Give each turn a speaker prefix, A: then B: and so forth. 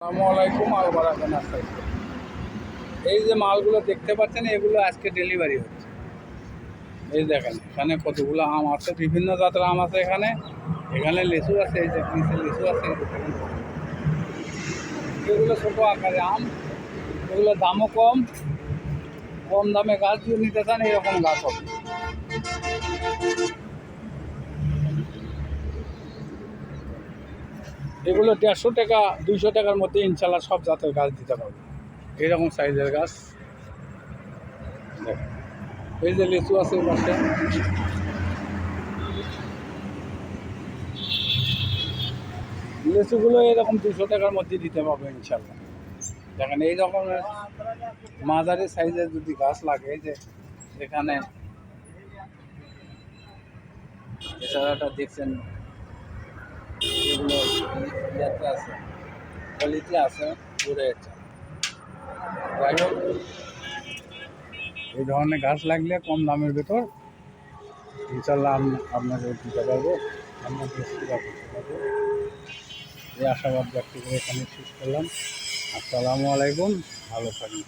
A: আসসালামু আলাইকুম নাস্তাই এই যে মালগুলো দেখতে পাচ্ছেন, এগুলো আজকে ডেলিভারি হচ্ছে। এই দেখেন, এখানে কতগুলো আম আছে, বিভিন্ন জাতের আম আছে এখানে। এখানে লিচু আছে, এই যে নিচে লিচু আছে। এগুলো ছোটো আকারে আম এগুলো দামও কম। কম দামে গাছ নিতে চান, এরকম গাছ হবে। এগুলো দেড়শো টাকা, দুইশো টাকার মধ্যে ইনশাল্লাহ সব জাতের গাছ দিতে পারবে। এরকম সাইজের গাছ। এই যে লিচু আছে পাশে। লিচুগুলো এরকম দুশো টাকার মধ্যে দিতে পারবে ইনশাল্লাহ। দেখেন, এই রকমের মাঝারি সাইজের যদি গাছ লাগে যে এখানে এছাড়াটা দেখছেন এগুলো ইয়াতে আছে। গলিতে আছে হোক এই ধরনের গাছ লাগলে কম দামের ভেতর ইনশাল্লাহ আপনাকে দিতে পারব। আপনাকে সেবা করতে পারব। এই আশাবাদ ব্যক্ত করে এখানে শেষ করলাম। আসসালামু আলাইকুম। ভালো থাকুন